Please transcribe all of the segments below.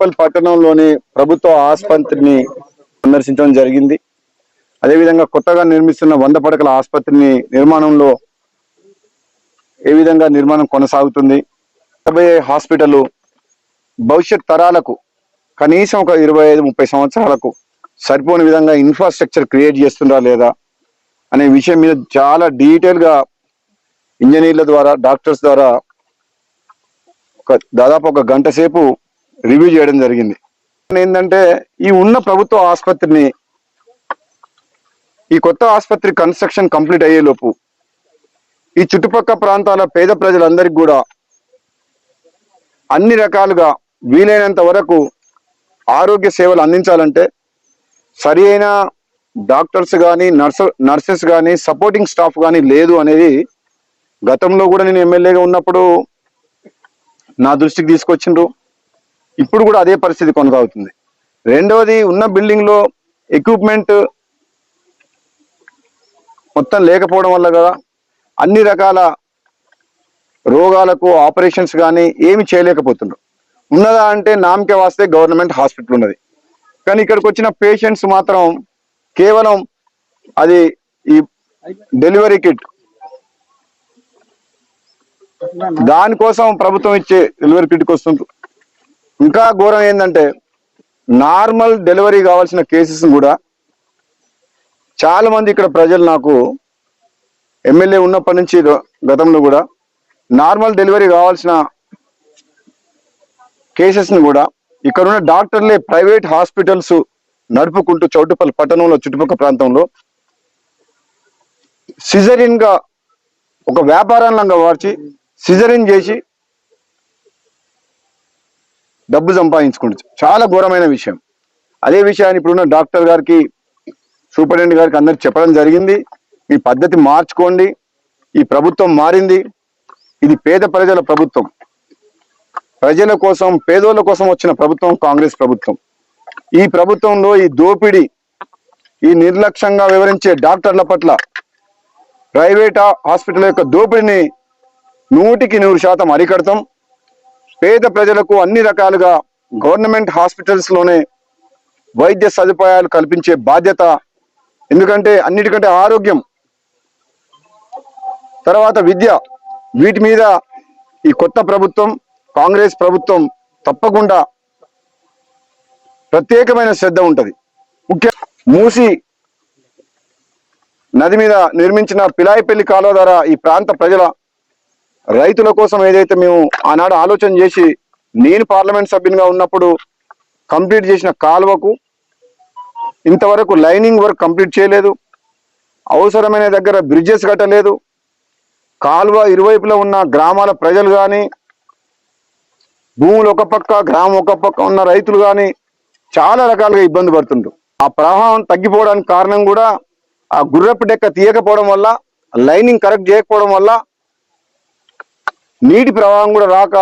చౌటుప్పల్ పట్టణంలోని ప్రభుత్వ ఆసుపత్రిని సందర్శించడం జరిగింది. అదేవిధంగా కొత్తగా నిర్మిస్తున్న వంద పడకల ఆసుపత్రిని నిర్మాణంలో ఏ విధంగా నిర్మాణం కొనసాగుతుంది? రాబోయే హాస్పిటల్ భవిష్యత్ తరాలకు కనీసం ఒక ఇరవై ఐదు ముప్పై సంవత్సరాలకు సరిపోని విధంగా ఇన్ఫ్రాస్ట్రక్చర్ క్రియేట్ చేస్తుందా లేదా అనే విషయం మీద చాలా డీటెయిల్గా ఇంజనీర్ల ద్వారా డాక్టర్స్ ద్వారా ఒక దాదాపు ఒక గంట సేపు రివ్యూ చేయడం జరిగింది. ఏంటంటే ఈ ఉన్న ప్రభుత్వ ఆసుపత్రిని ఈ కొత్త ఆసుపత్రి కన్స్ట్రక్షన్ కంప్లీట్ అయ్యేలోపు ఈ చుట్టుపక్కల ప్రాంతాల పేద ప్రజలందరికీ కూడా అన్ని రకాలుగా వీలైనంత వరకు ఆరోగ్య సేవలు అందించాలంటే సరి అయిన డాక్టర్స్ కానీ నర్సు నర్సెస్ కానీ సపోర్టింగ్ స్టాఫ్ కానీ లేదు అనేది గతంలో కూడా నేను ఎమ్మెల్యేగా ఉన్నప్పుడు నా దృష్టికి తీసుకొచ్చిండ్రు. ఇప్పుడు కూడా అదే పరిస్థితి కొనసాగుతుంది. రెండవది ఉన్న బిల్డింగ్లో ఎక్విప్మెంట్ మొత్తం లేకపోవడం వల్ల కదా అన్ని రకాల రోగాలకు ఆపరేషన్స్ కానీ ఏమి చేయలేకపోతున్నారు. ఉన్నదా అంటే నామకే వాస్తే గవర్నమెంట్ హాస్పిటల్ ఉన్నది. కానీ ఇక్కడికి వచ్చిన పేషెంట్స్ మాత్రం కేవలం అది ఈ డెలివరీ కిట్ దానికోసం ప్రభుత్వం ఇచ్చే డెలివరీ కిట్కి వస్తుంది ఇంకా ఘోరం ఏంటంటే నార్మల్ డెలివరీ కావాల్సిన కేసెస్ కూడా చాలా మంది ఇక్కడ ప్రజలు నాకు ఎమ్మెల్యే ఉన్నప్పటి నుంచి గ- గతంలో కూడా నార్మల్ డెలివరీ కావాల్సిన కేసెస్ని కూడా ఇక్కడ ఉన్న డాక్టర్లే ప్రైవేట్ హాస్పిటల్స్ నడుపుకుంటూ చౌటుపల్లి పట్టణంలో చుట్టుపక్కల ప్రాంతంలో సిజరిన్గా ఒక వ్యాపారంగా మార్చి సిజరిన్ చేసి డబ్బు సంపాదించుకుంటు చాలా ఘోరమైన విషయం. అదే విషయాన్ని ఇప్పుడున్న డాక్టర్ గారికి సూపరింటెండెంట్ గారికి అందరికి చెప్పడం జరిగింది. ఈ పద్ధతి మార్చుకోండి. ఈ ప్రభుత్వం మారింది. ఇది పేద ప్రజల ప్రభుత్వం. ప్రజల కోసం పేదోళ్ళ కోసం వచ్చిన ప్రభుత్వం కాంగ్రెస్ ప్రభుత్వం. ఈ ప్రభుత్వంలో ఈ దోపిడీ ఈ నిర్లక్ష్యంగా వివరించే డాక్టర్ల పట్ల ప్రైవేట్ హాస్పిటల్ యొక్క దోపిడీని నూటికి నూరు శాతం అరికడతాం. పేద ప్రజలకు అన్ని రకాలుగా గవర్నమెంట్ హాస్పిటల్స్లోనే వైద్య సదుపాయాలు కల్పించే బాధ్యత ఎందుకంటే అన్నిటికంటే ఆరోగ్యం తర్వాత విద్య. వీటి మీద ఈ కొత్త ప్రభుత్వం కాంగ్రెస్ ప్రభుత్వం తప్పకుండా ప్రత్యేకమైన శ్రద్ధ ఉంటుంది. ముఖ్య మూసి నది మీద నిర్మించిన పిలాయిపల్లి కాలువ ద్వారా ఈ ప్రాంత ప్రజల రైతుల కోసం ఏదైతే మేము ఆనాడు ఆలోచన చేసి నేను పార్లమెంట్ సభ్యునిగా ఉన్నప్పుడు కంప్లీట్ చేసిన కాలువకు ఇంతవరకు లైనింగ్ వర్క్ కంప్లీట్ చేయలేదు. అవసరమైన దగ్గర బ్రిడ్జెస్ కట్టలేదు. కాలువ ఇరువైపులా ఉన్న గ్రామాల ప్రజలు కానీ భూములు ఒక పక్క గ్రామం ఒక పక్క ఉన్న రైతులు కానీ చాలా రకాలుగా ఇబ్బంది పడుతుండ్రు. ఆ ప్రవాహం తగ్గిపోవడానికి కారణం కూడా ఆ గుర్రపు డెక్క తీయకపోవడం వల్ల లైనింగ్ కరెక్ట్ చేయకపోవడం వల్ల నీటి ప్రవాహం కూడా రాక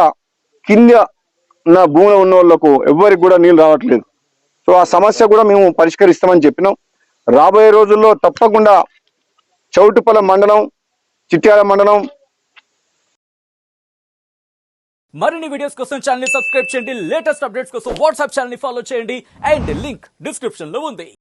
కింద ఉన్న భూమిలో ఉన్న వాళ్ళకు ఎవ్వరికి కూడా నీళ్ళు రావట్లేదు. సో ఆ సమస్య కూడా మేము పరిష్కరిస్తామని చెప్పినాం. రాబోయే రోజుల్లో తప్పకుండా చౌటుపల మండలం చిట్యాల మండలం మరిన్ని వీడియోస్ కోసం ఛానల్ని సబ్స్క్రైబ్ చేయండి. లేటెస్ట్ అప్డేట్స్ కోసం వాట్సాప్ ఛానల్ని ఫాలో చేయండి. అండ్ లింక్ డిస్క్రిప్షన్లో ఉంది.